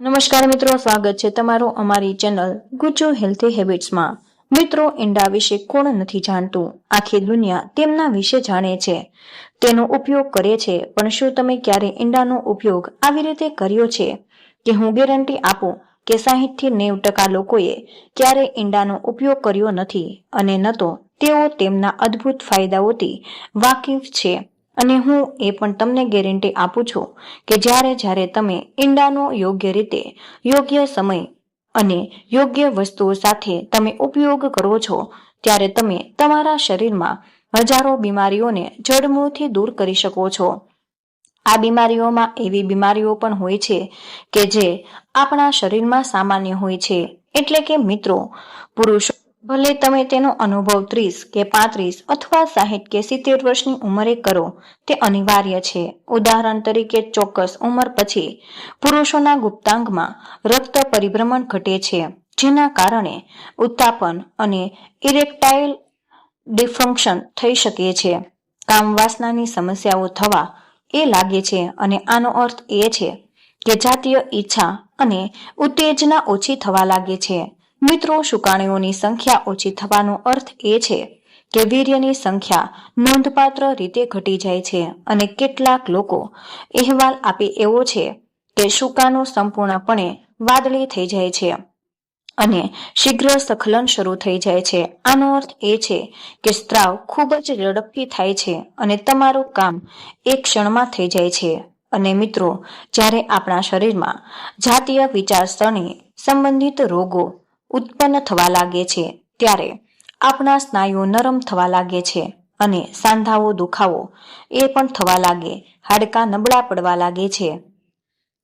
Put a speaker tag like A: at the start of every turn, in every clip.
A: નમસ્કાર મિત્રો, સ્વાગત છે તમારું અમારી ચેનલ ગુજ્જુ હેલ્થી હેબિટ્સમાં. મિત્રો, ઈંડા વિશે કોણ નથી જાણતું? આખી દુનિયા તેમના વિશે જાણે છે. તેનો ઉપયોગ કરે છે, પણ શું તમે ક્યારે ઈંડાનો ઉપયોગ આવી રીતે કર્યો છે? કે હું ગેરંટી આપું કે સાહીઠથી નેવ ટકા લોકોએ ક્યારે ઈંડાનો ઉપયોગ કર્યો નથી? અને ન તો તેઓ તેમના અદ્ભુત ફાયદાઓથી વાકેફ છે. અને હું એ પણ તમને ગેરંટી આપું છું કે જ્યારે જ્યારે તમે ઈંડાનો યોગ્ય રીતે, યોગ્ય સમય અને યોગ્ય વસ્તુઓ સાથે તમે ઉપયોગ કરો છો, ત્યારે તમે તમારા શરીરમાં હજારો બીમારીઓને જડમૂળથી દૂર કરી શકો છો. આ બીમારીઓમાં એવી બીમારીઓ પણ હોય છે કે જે આપણા શરીરમાં સામાન્ય હોય છે. એટલે કે મિત્રો, પુરુષો ભલે તમે તેનો અનુભવ ત્રીસ કે પાંત્રીસ અથવા સાહીઠ કે સિત્તેર વર્ષની ઉંમરે કરો, તે અનિવાર્ય છે. ઉદાહરણ તરીકે ચોક્કસ ઉંમર પછી પુરુષોના ગુપ્તાંગમાં રક્ત પરિભ્રમણ ઘટે છે, જેના કારણે ઉત્તાપન અને ઇરેક્ટાઇલ ડિફંક્શન થઈ શકે છે. કામવાસનાની સમસ્યાઓ થવા એ લાગે છે અને આનો અર્થ એ છે કે જાતીય ઈચ્છા અને ઉત્તેજના ઓછી થવા લાગે છે. મિત્રો સુકાણીઓની સંખ્યા ઓછી થવાનો અર્થ એ છે કે વીર્યની સંખ્યા નોંધપાત્ર રીતે ઘટી જાય છે અને કેટલાક લોકો અહેવાલ આપે એવો છે કે શુકાનો સંપૂર્ણપણે વાદળી થઈ જાય છે અને શીઘ્ર સખલન શરૂ થઈ જાય છે. આનો અર્થ એ છે કે સ્ત્રાવ ખૂબ જ ઝડપથી થાય છે અને તમારું કામ એક ક્ષણમાં થઈ જાય છે. અને મિત્રો, જ્યારે આપણા શરીરમાં જાતીય વિચારસરણી સંબંધિત રોગો ઉત્પન્ન થવા લાગે છે, ત્યારે આપણા સ્નાયુઓ નરમ થવા લાગે છે અને સાંધાઓ, દુખાવો એ પણ થવા લાગે, હાડકાં નબળા પડવા લાગે છે.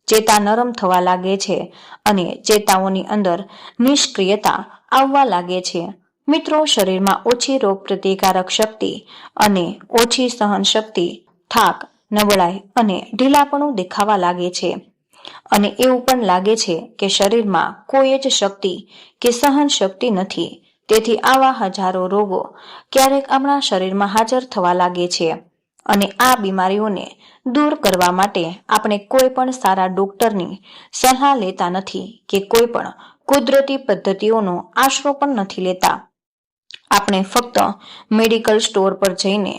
A: ચેતા નરમ થવા લાગે છે અને ચેતાઓની અંદર નિષ્ક્રિયતા આવવા લાગે છે. મિત્રો, શરીરમાં ઓછી રોગ પ્રતિકારક શક્તિ અને ઓછી સહન શક્તિ થાક, નબળાઈ અને ઢીલાપણું દેખાવા લાગે છે. અને એવું પણ લાગે છે કે શરીરમાં કોઈ જ શક્તિ કે સહન શક્તિ નથી. તેથી આવા હજારો રોગો ક્યારેક આપણા શરીરમાં હાજર થવા લાગે છે અને આ બીમારીઓને દૂર કરવા માટે આપણે કોઈ પણ સારા ડોક્ટરની સલાહ લેતા નથી કે કોઈ પણ કુદરતી પદ્ધતિઓનો આશરો પણ નથી લેતા. આપણે ફક્ત મેડિકલ સ્ટોર પર જઈને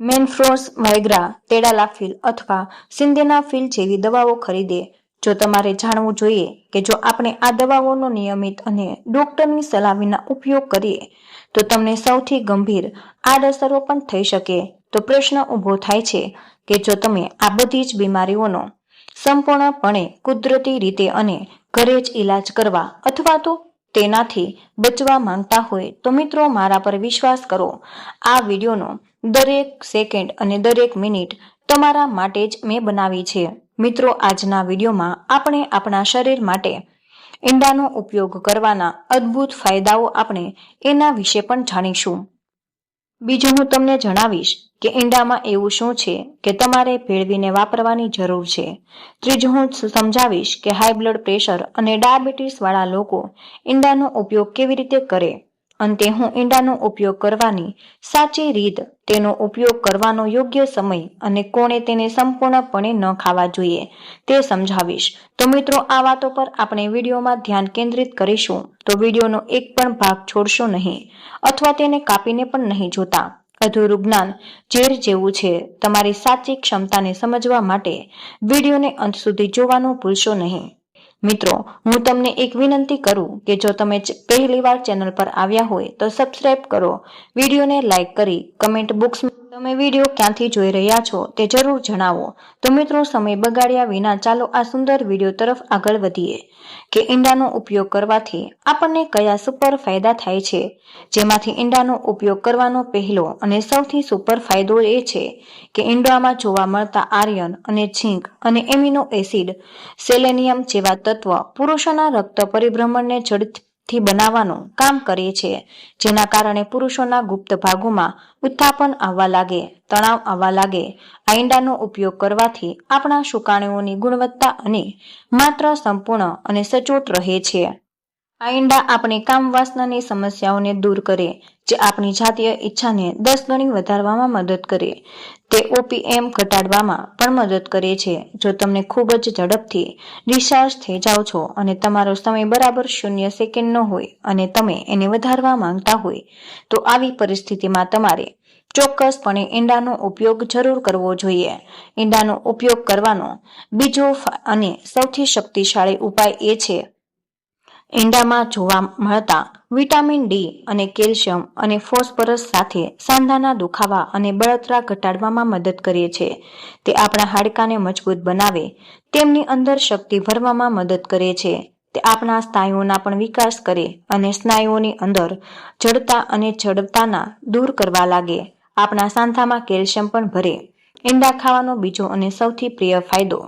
A: મેનફ્રોસ, વાયગ્રા, તેડાલાફિલ અથવા સિન્દેનાફિલ જેવી દવાઓ ખરીદે જો તમારે જાણવું જોઈએ કે જો આપણે આ દવાઓનો નિયમિત અને ડોક્ટરની સલાહ વિના ઉપયોગ કરીએ, તો તમને સૌથી ગંભીર આડઅસરો પણ થઈ શકે. તો પ્રશ્ન ઊભો થાય છે કે જો તમે આ બધી જ બીમારીઓનો સંપૂર્ણપણે કુદરતી રીતે અને ઘરે જ ઈલાજ કરવા અથવા તો તેનાથી બચવા માંગતા હોય, તો મિત્રો મારા પર વિશ્વાસ કરો. આ વિડીયોનો દરેક સેકન્ડ અને દરેક મિનિટ તમારા માટે જ મેં બનાવી છે. મિત્રો, આજના વિડીયોમાં આપણે આપણા શરીર માટે ઈંડાનો ઉપયોગ કરવાના અદ્ભુત ફાયદાઓ આપણે એના વિશે પણ જાણીશું. બીજું હું તમને જણાવીશ કે ઈંડામાં એવું શું છે કે તમારે ભેળવીને વાપરવાની જરૂર છે. ત્રીજું હું સમજાવીશ કે હાઈ બ્લડ પ્રેશર અને ડાયાબિટીસ વાળા લોકો ઈંડાનો ઉપયોગ કેવી રીતે કરે. અંતે હું ઈંડાનો ઉપયોગ કરવાની સાચી રીત, તેનો ઉપયોગ કરવાનો યોગ્ય સમય અને કોણે તેને સંપૂર્ણપણે ન ખાવા જોઈએ, તે સમજાવીશ. તો મિત્રો, આ વાતો પર આપણે વિડીયોમાં ધ્યાન કેન્દ્રિત કરીશું. તો વિડીયોનો એક પણ ભાગ છોડશો નહીં, અથવા તેને કાપીને પણ નહીં જોતા. અધૂરું જ્ઞાન ઝેર જેવું છે. તમારી સાચી ક્ષમતાને સમજવા માટે વિડીયોને અંત સુધી જોવાનું ભૂલશો નહીં. મિત્રો, હું તમને એક વિનંતી કરું કે જો તમે પહેલીવાર ચેનલ પર આવ્યા હોય તો સબસ્ક્રાઇબ કરો. વિડીયોને લાઇક કરી, કમેન્ટ બોક્સમાં તમે વીડિયો ક્યાંથી જોઈ રહ્યા છો તે જરૂર જણાવો. તો મિત્રો, સમય બગાડ્યા વિના ચાલો આ સુંદર વીડિયો તરફ આગળ વધીએ. કે ઈંડાનો ઉપયોગ કરવાથી આપણને કયા સુપર ફાયદા થાય છે? જેમાંથી ઈંડાનો ઉપયોગ કરવાનો પહેલો અને સૌથી સુપર ફાયદો એ છે કે ઈંડામાં જોવા મળતા આર્યન અને ઝીંક અને એમિનો એસિડ, સેલેનિયમ જેવા તત્વ પુરુષોના રક્ત પરિભ્રમણને ઝડપથી બનાવવાનું કામ કરે છે જેના કારણે પુરુષોના ગુપ્ત ભાગોમાં ઉત્થાપન આવવા લાગે, તણાવ આવવા લાગે. આઈંડાનો ઉપયોગ કરવાથી આપણા સુકાણુઓની ગુણવત્તા અને માત્ર સંપૂર્ણ અને સચોટ રહે છે. આ ઈંડા આપણી કામ વાસનાની સમસ્યાઓને દૂર કરે, જે આપણી જાતીય ઈચ્છાને દસ ગણી વધારવામાં મદદ કરે. તે ઓપીએમ ઘટાડવામાં પણ મદદ કરે છે. જો તમને ખૂબ જ ઝડપથી ડિસ્ચાર્જ થઈ જાઓ છો અને તમારો સમય બરાબર શૂન્ય સેકન્ડનો હોય અને તમે એને વધારવા માંગતા હોય, તો આવી પરિસ્થિતિમાં તમારે ચોક્કસપણે ઈંડાનો ઉપયોગ જરૂર કરવો જોઈએ. ઈંડાનો ઉપયોગ કરવાનો બીજો અને સૌથી શક્તિશાળી ઉપાય એ છે ઈંડામાં જોવા મળતા વિટામિન ડી અને કેલ્શિયમ અને ફોસ્ફરસ સાથે સાંધાના દુખાવા અને બળતરા ઘટાડવામાં મદદ કરે છે. તે આપણા હાડકાને મજબૂત બનાવે, તેમની અંદર શક્તિ ભરવામાં મદદ કરે છે. તે આપણા સ્નાયુઓના પણ વિકાસ કરે અને સ્નાયુઓની અંદર જડતા અને જડતાના દૂર કરવા લાગે. આપણા સાંધામાં કેલ્શિયમ પણ ભરે. ઈંડા ખાવાનો બીજો અને સૌથી પ્રિય ફાયદો.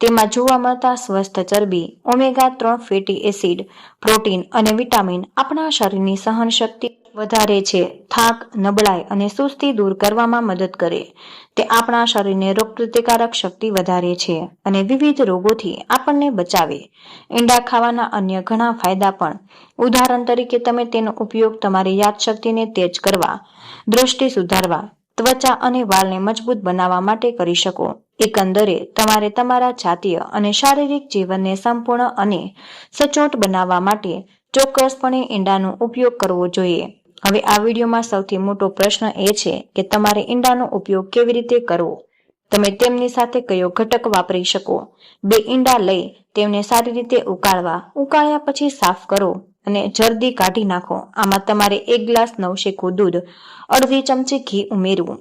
A: તેમાં જોવા મળતા સ્વસ્થ ચરબી, ઓમેગા ત્રણ ફેટી એસિડ, પ્રોટીન અને વિટામિન આપણા શરીરની સહનશક્તિ વધારે છે. થાક, નબળાઈ અને સુસ્તી દૂર કરવામાં મદદ કરે. તે આપણા શરીરને રોગપ્રતિકારક શક્તિ વધારે છે અને વિવિધ રોગોથી આપણને બચાવે. ઈંડા ખાવાના અન્ય ઘણા ફાયદા પણ. ઉદાહરણ તરીકે તમે તેનો ઉપયોગ તમારી યાદશક્તિને તેજ કરવા, દ્રષ્ટિ સુધારવા ત્વચા અને વાળને મજબૂત બનાવવા માટે કરી શકો. એકંદરે, તમારે તમારા જાતીય અને શારીરિક જીવનને સંપૂર્ણ અને સચોટ બનાવવા માટે ચોક્કસપણે ઈંડાનો ઉપયોગ કરવો જોઈએ. હવે આ વિડીયોમાં સૌથી મોટો પ્રશ્ન એ છે કે તમારે ઈંડાનો ઉપયોગ કેવી રીતે કરવો? તમે તેમની સાથે કયો ઘટક વાપરી શકો? બે ઈંડા લઈ તેમને સારી રીતે ઉકાળવા, ઉકાળ્યા પછી સાફ કરો. અને જરદી કાઢી નાખો. આમાં તમારે એક ગ્લાસ નવશેકું દૂધ, અડધી ચમચી ઘી ઉમેરવું.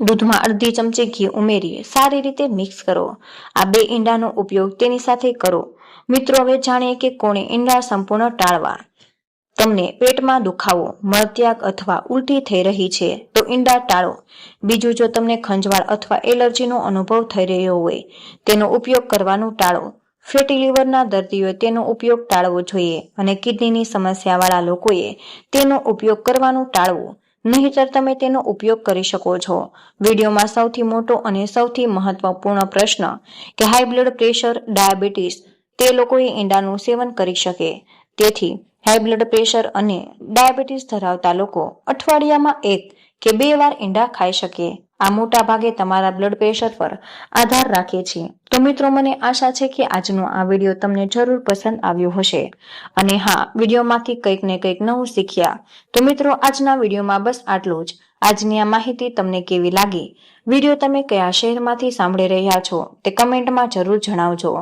A: દૂધમાં અડધી ચમચી ઘી ઉમેરી સારી રીતે મિક્સ કરો. આ બે ઈંડાનો ઉપયોગ તેની સાથે કરો. મિત્રો, હવે જાણીએ કે કોણે ઈંડા સંપૂર્ણ ટાળવા. તમને પેટમાં દુખાવો, મળત્યાગ અથવા ઉલટી થઈ રહી છે, તો ઈંડા ટાળો. બીજું, જો તમને ખંજવાળ અથવા એલર્જીનો અનુભવ થઈ રહ્યો હોય, તેનો ઉપયોગ કરવાનું ટાળો. ફેટી લીવરના દર્દીઓએ તેનો ઉપયોગ ટાળવો જોઈએ અને કિડનીની સમસ્યાવાળા લોકોએ તેનો ઉપયોગ કરવાનું ટાળવું. નહીંતર તમે તેનો ઉપયોગ કરી શકો છો. વિડીયોમાં સૌથી મોટો અને સૌથી મહત્વપૂર્ણ પ્રશ્ન કે હાઈ બ્લડ પ્રેશર, ડાયાબિટીસ, તે લોકોએ ઈંડાનું સેવન કરી શકે. તેથી હાઈ બ્લડ પ્રેશર અને ડાયાબિટીસ ધરાવતા લોકો અઠવાડિયામાં એક કે બે વાર ઈંડા ખાઈ શકે. આ મોટા ભાગે તમારા બ્લડ પ્રેશર પર આધાર રાખે છે. તો મિત્રો, મને આશા છે કે આજનો આ વીડિયો તમને જરૂર પસંદ આવ્યો હશે. અને હા, વિડીયોમાંથી કંઈક ને કંઈક નવું શીખ્યા. તો મિત્રો, આજના વિડીયોમાં બસ આટલું જ. આજની આ માહિતી તમને કેવી લાગી? વીડિયો તમે કયા શહેરમાંથી સાંભળી રહ્યા છો, તે કમેન્ટમાં જરૂર જણાવજો.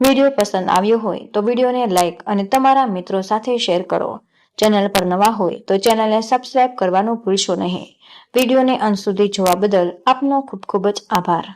A: વીડિયો પસંદ આવ્યો હોય, તો વિડીયોને લાઇક અને તમારા મિત્રો સાથે શેર કરો. ચેનલ પર નવા હોય, તો ચેનલને સબસ્ક્રાઇબ કરવાનું ભૂલશો નહીં. વિડીયોને અંત સુધી જોવા બદલ આપનો ખૂબ ખૂબ જ આભાર.